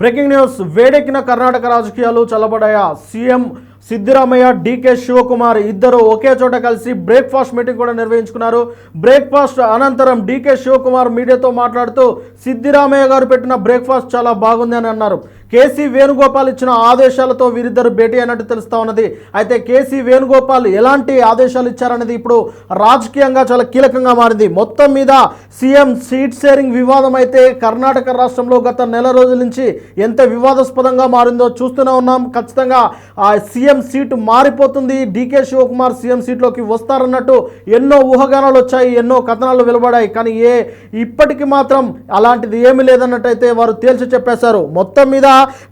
Breaking news వేడెక్కిన కర్ణాటక రాజకీయాలు చల్లబడాయా సీఎం సిద్దిరామయ్య డీకే శివకుమార్ ఇద్దరు ఒకే చోట కలిసి బ్రేక్ఫాస్ట్ మీటింగ్ కూడా నిర్వహించుకున్నారు. బ్రేక్ఫాస్ట్ అనంతరం డీకే శివకుమార్ మీడియాతో మాట్లాడుతూ సిద్దిరామయ్య గారు పెట్టిన బ్రేక్ఫాస్ట్ చాలా బాగుంది అని అన్నారు. కేసీ వేణుగోపాల్ ఇచ్చిన ఆదేశాలతో వీరిద్దరు భేటీ అయినట్టు తెలుస్తా ఉన్నది. అయితే కేసీ వేణుగోపాల్ ఎలాంటి ఆదేశాలు ఇచ్చారనేది ఇప్పుడు రాజకీయంగా చాలా కీలకంగా మారింది. మొత్తం మీద సీఎం సీట్ షేరింగ్ వివాదం అయితే కర్ణాటక రాష్ట్రంలో గత నెల రోజుల నుంచి ఎంత వివాదాస్పదంగా మారిందో చూస్తూనే ఉన్నాం. ఖచ్చితంగా ఆ సీఎం సీటు మారిపోతుంది. డీకే శివకుమార్ సీఎం సీట్లోకి వస్తారన్నట్టు ఎన్నో ఊహాగానాలు వచ్చాయి ఎన్నో కథనాలు వెలువడాయి. కానీ ఏ ఇప్పటికి మాత్రం అలాంటిది ఏమీ లేదన్నట్టయితే వారు తేల్చి చెప్పేశారు. మొత్తం మీద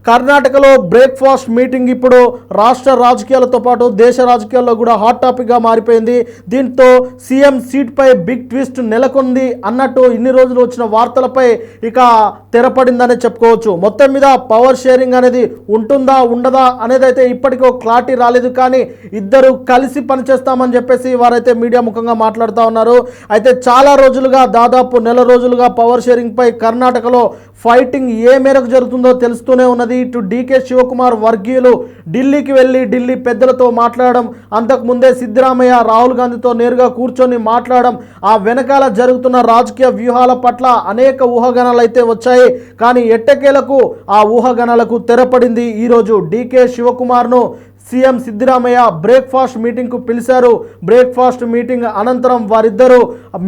కర్ణాటకలో బ్రేక్ఫాస్ట్ మీటింగ్ ఇప్పుడు రాష్ట్ర రాజకీయాలతో పాటు దేశ రాజకీయాల్లో కూడా హాట్ టాపిక్గా మారిపోయింది. దీంతో సీఎం సీట్పై బిగ్ ట్విస్ట్ నెలకొంది అన్నట్టు ఇన్ని రోజులు వచ్చిన వార్తలపై ఇక తెరపడిందనే చెప్పుకోవచ్చు. మొత్తం మీద పవర్ షేరింగ్ అనేది ఉంటుందా ఉండదా అనేది అయితే ఇప్పటికీ క్లారిటీ రాలేదు. కానీ ఇద్దరు కలిసి పనిచేస్తామని చెప్పేసి వారైతే మీడియా ముఖంగా మాట్లాడుతూ ఉన్నారు. అయితే చాలా రోజులుగా దాదాపు నెల రోజులుగా పవర్ షేరింగ్ పై కర్ణాటకలో ఫైటింగ్ ఏ మేరకు జరుగుతుందో జరుగుతూనే ఉన్నది. ఇటు డీకే శివకుమార్ వర్గీయులు ఢిల్లీకి వెళ్ళి ఢిల్లీ పెద్దలతో మాట్లాడడం అంతకుముందే సిద్ధరామయ్య రాహుల్ గాంధీతో నేరుగా కూర్చొని మాట్లాడడం ఆ వెనకాల జరుగుతున్న రాజకీయ వ్యూహాల పట్ల అనేక ఊహగణాలు అయితే వచ్చాయి. కానీ ఎట్టకేలకు ఆ ఊహగణాలకు తెరపడింది ఈరోజు డీకే శివకుమార్ను. సీఎం సిద్దిరామయ్య బ్రేక్ఫాస్ట్ మీటింగ్కు పిలిచారు. బ్రేక్ఫాస్ట్ మీటింగ్ అనంతరం వారిద్దరూ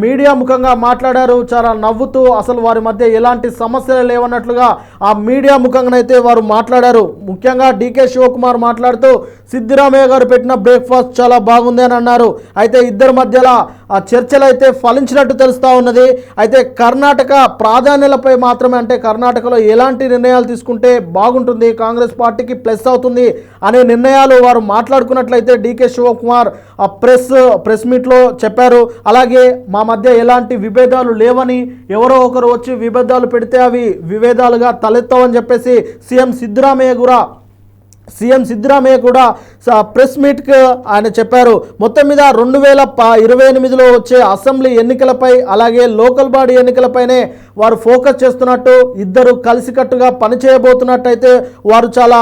మీడియా ముఖంగా మాట్లాడారు. చాలా నవ్వుతూ అసలు వారి మధ్య ఎలాంటి సమస్యలు లేవన్నట్లుగా ఆ మీడియా ముఖంగానైతే వారు మాట్లాడారు. ముఖ్యంగా డీకే శివకుమార్ మాట్లాడుతూ సిద్ధిరామయ్య గారు పెట్టిన బ్రేక్ఫాస్ట్ చాలా బాగుంది అని అన్నారు. అయితే ఇద్దరి మధ్యలో ఆ చర్చలు అయితే ఫలించినట్టు తెలుస్తూ ఉన్నది. అయితే కర్ణాటక ప్రాధాన్యతలపై మాత్రమే అంటే కర్ణాటకలో ఎలాంటి నిర్ణయాలు తీసుకుంటే బాగుంటుంది? కాంగ్రెస్ పార్టీకి ప్లస్ అవుతుంది అనే నిర్ణయాలు వారు మాట్లాడుకున్నట్లయితే డీకే శివకుమార్ ఆ ప్రెస్ ప్రెస్ మీట్లో చెప్పారు. అలాగే మా మధ్య ఎలాంటి విభేదాలు లేవని ఎవరో ఒకరు వచ్చి విభేదాలు పెడితే అవి విభేదాలుగా తలెత్తవని చెప్పేసి సీఎం సిద్ధరామయ్య కూడా సీఎం సిద్ధరామయ్య కూడా స- ప్రెస్ మీట్కి ఆయన చెప్పారు. మొత్తం మీద రెండు వేల ఇరవై ఎనిమిదిలో వచ్చే అసెంబ్లీ ఎన్నికలపై అలాగే లోకల్ బాడీ ఎన్నికలపైనే వారు ఫోకస్ చేస్తున్నట్టు ఇద్దరు కలిసికట్టుగా పనిచేయబోతున్నట్టయితే వారు చాలా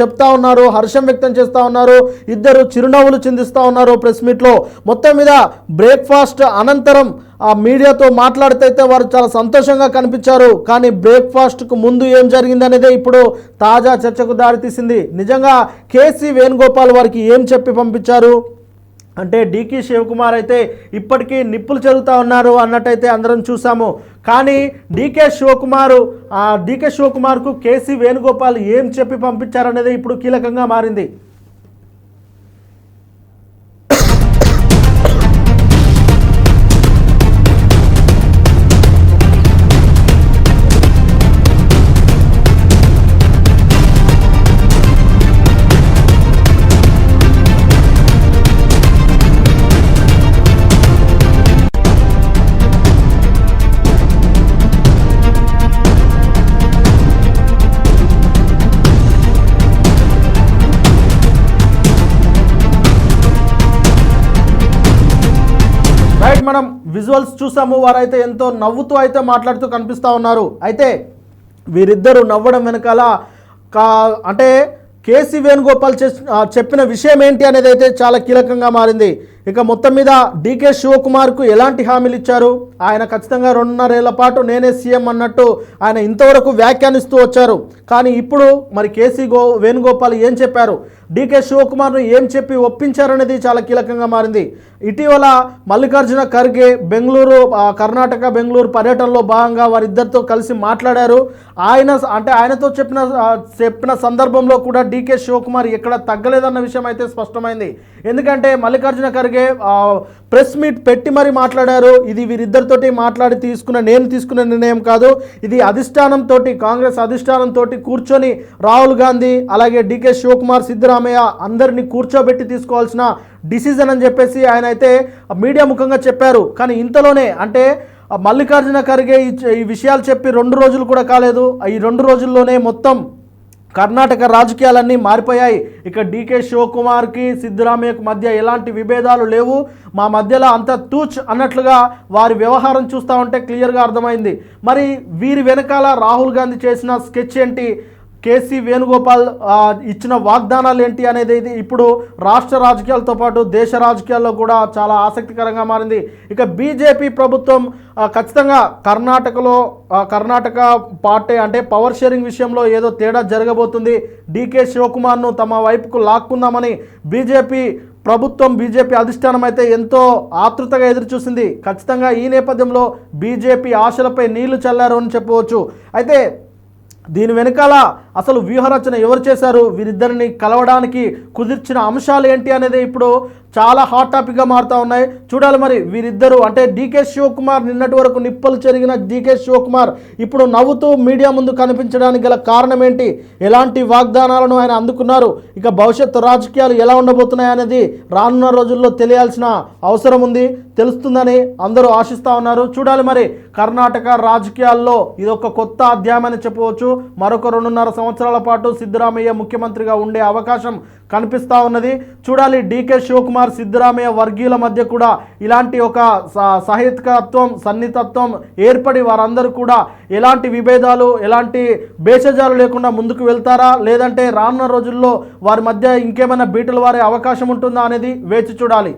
చెప్తా ఉన్నారు హర్షం వ్యక్తం చేస్తూ ఉన్నారు. ఇద్దరు చిరునవ్వులు చిందిస్తూ ఉన్నారు ప్రెస్ మీట్లో. మొత్తం మీద బ్రేక్ఫాస్ట్ అనంతరం ఆ మీడియాతో మాట్లాడితే వారు చాలా సంతోషంగా కనిపించారు. కానీ బ్రేక్ఫాస్ట్కు ముందు ఏం జరిగింది అనేదే ఇప్పుడు తాజా చర్చకు దారితీసింది. నిజంగా కేసీ వేణుగోపాల్ వారికి ఏం చెప్పి పంపించారు? అంటే డీకే శివకుమార్ అయితే ఇప్పటికీ నిప్పులు చెరుగుతూ ఉన్నారు అన్నట్టయితే అందరం చూసాము. కానీ డీకే శివకుమార్ ఆ డీకే శివకుమార్కు కేసీ వేణుగోపాల్ ఏం చెప్పి పంపించారనేది ఇప్పుడు కీలకంగా మారింది. రైట్ మనం విజువల్స్ చూసాము వారైతే ఎంతో నవ్వుతూ అయితే మాట్లాడుతూ కనిపిస్తూ ఉన్నారు. అయితే వీరిద్దరూ నవ్వడం వెనకాల కా అంటే కేసీ వేణుగోపాల్ చెప్పిన విషయం ఏంటి అనేది అయితే చాలా కీలకంగా మారింది. ఇక మొత్తం మీద డీకే శివకుమార్కు ఎలాంటి హామీలు ఇచ్చారు ఆయన ఖచ్చితంగా రెండున్నరేళ్ళ పాటు నేనే సీఎం అన్నట్టు ఆయన ఇంతవరకు వ్యాఖ్యానిస్తూ వచ్చారు. కానీ ఇప్పుడు మరి కేసీ గో వేణుగోపాల్ ఏం చెప్పారు? డీకే శివకుమార్ను ఏం చెప్పి ఒప్పించారనేది చాలా కీలకంగా మారింది. ఇటీవల మల్లికార్జున ఖర్గే బెంగళూరు కర్ణాటక బెంగళూరు పర్యటనలో భాగంగా వారిద్దరితో కలిసి మాట్లాడారు. ఆయన అంటే ఆయనతో చెప్పిన చెప్పిన సందర్భంలో కూడా డీకే శివకుమార్ ఎక్కడ తగ్గలేదన్న విషయం అయితే స్పష్టమైంది. ఎందుకంటే మల్లికార్జున ఖర్గే ఆ, ప్రెస్ మీట్ పెట్టి మరీ మాట్లాడారు. ఇది వీరిద్దరితోటి మాట్లాడి తీసుకున్న నేను తీసుకున్న నిర్ణయం కాదు. ఇది అధిష్టానంతో కాంగ్రెస్ అధిష్టానంతో కూర్చొని రాహుల్ గాంధీ అలాగే డికే శివకుమార్ సిద్ధరామయ్య అందరినీ కూర్చోబెట్టి తీసుకోవాల్సిన డిసిజన్ అని చెప్పేసి ఆయన అయితే మీడియా ముఖంగా చెప్పారు. కానీ ఇంతలోనే అంటే మల్లికార్జున ఖర్గే ఈ విషయాలు చెప్పి రెండు రోజులు కూడా కాలేదు. ఈ రెండు రోజుల్లోనే మొత్తం కర్ణాటక రాజకీయాలన్నీ మారిపోయాయి. ఇక డీకే శివకుమార్కి సిద్ధరామయ్యకు మధ్య ఎలాంటి విభేదాలు లేవు. మా మధ్యలో అంత తూచ్ అన్నట్లుగా వారి వ్యవహారం చూస్తూ ఉంటే క్లియర్గా అర్థమైంది. మరి వీరి వెనకాల రాహుల్ గాంధీ చేసిన స్కెచ్ ఏంటి? కేసీ వేణుగోపాల్ ఇచ్చిన వాగ్దానాలు ఏంటి అనేది ఇది ఇప్పుడు రాష్ట్ర రాజకీయాలతో పాటు దేశ రాజకీయాల్లో కూడా చాలా ఆసక్తికరంగా మారింది. ఇక బీజేపీ ప్రభుత్వం ఖచ్చితంగా కర్ణాటకలో కర్ణాటక పార్టీ అంటే పవర్ షేరింగ్ విషయంలో ఏదో తేడా జరగబోతుంది. డీకే శివకుమార్ను తమ వైపుకు లాక్కుందామని బీజేపీ ప్రభుత్వం బీజేపీ అధిష్టానం అయితే ఎంతో ఆతృతగా ఎదురుచూసింది. ఖచ్చితంగా ఈ నేపథ్యంలో బీజేపీ ఆశలపై నీళ్ళు చల్లారు అని చెప్పవచ్చు. అయితే దీని వెనకాల అసలు వ్యూహరచన ఎవరు చేశారు? వీరిద్దరిని కలవడానికి కుదిర్చిన అంశాలు ఏంటి అనేది ఇప్పుడు చాలా హాట్ టాపిక్గా మారుతూ ఉన్నాయి. చూడాలి మరి వీరిద్దరూ అంటే డీకే శివకుమార్ నిన్నటి వరకు నిప్పలు చెరిగిన డీకే శివకుమార్ ఇప్పుడు నవ్వుతూ మీడియా ముందు కనిపించడానికి గల కారణం ఏంటి ఎలాంటి వాగ్దానాలను ఆయన అందుకున్నారు? ఇక భవిష్యత్తు రాజకీయాలు ఎలా ఉండబోతున్నాయి అనేది రానున్న రోజుల్లో తెలియాల్సిన అవసరం ఉంది తెలుస్తుందని అందరూ ఆశిస్తూ ఉన్నారు. చూడాలి మరి కర్ణాటక రాజకీయాల్లో ఇది ఒక కొత్త అధ్యాయం అని చెప్పవచ్చు. మరొక రెండున్నర సంవత్సరాల పాటు సిద్ధరామయ్య ముఖ్యమంత్రిగా ఉండే అవకాశం కనిపిస్తూ ఉన్నది. చూడాలి డీకే శివకుమార్ సిద్ధరామయ్య వర్గీయుల మధ్య కూడా ఇలాంటి ఒక స- సహేతుకత్వం సన్నిహితత్వం ఏర్పడి వారందరూ కూడా ఎలాంటి విభేదాలు ఎలాంటి భేషజాలు లేకుండా ముందుకు వెళ్తారా? లేదంటే రానున్న రోజుల్లో వారి మధ్య ఇంకేమైనా బీటలు వారే అవకాశం ఉంటుందా అనేది వేచి చూడాలి.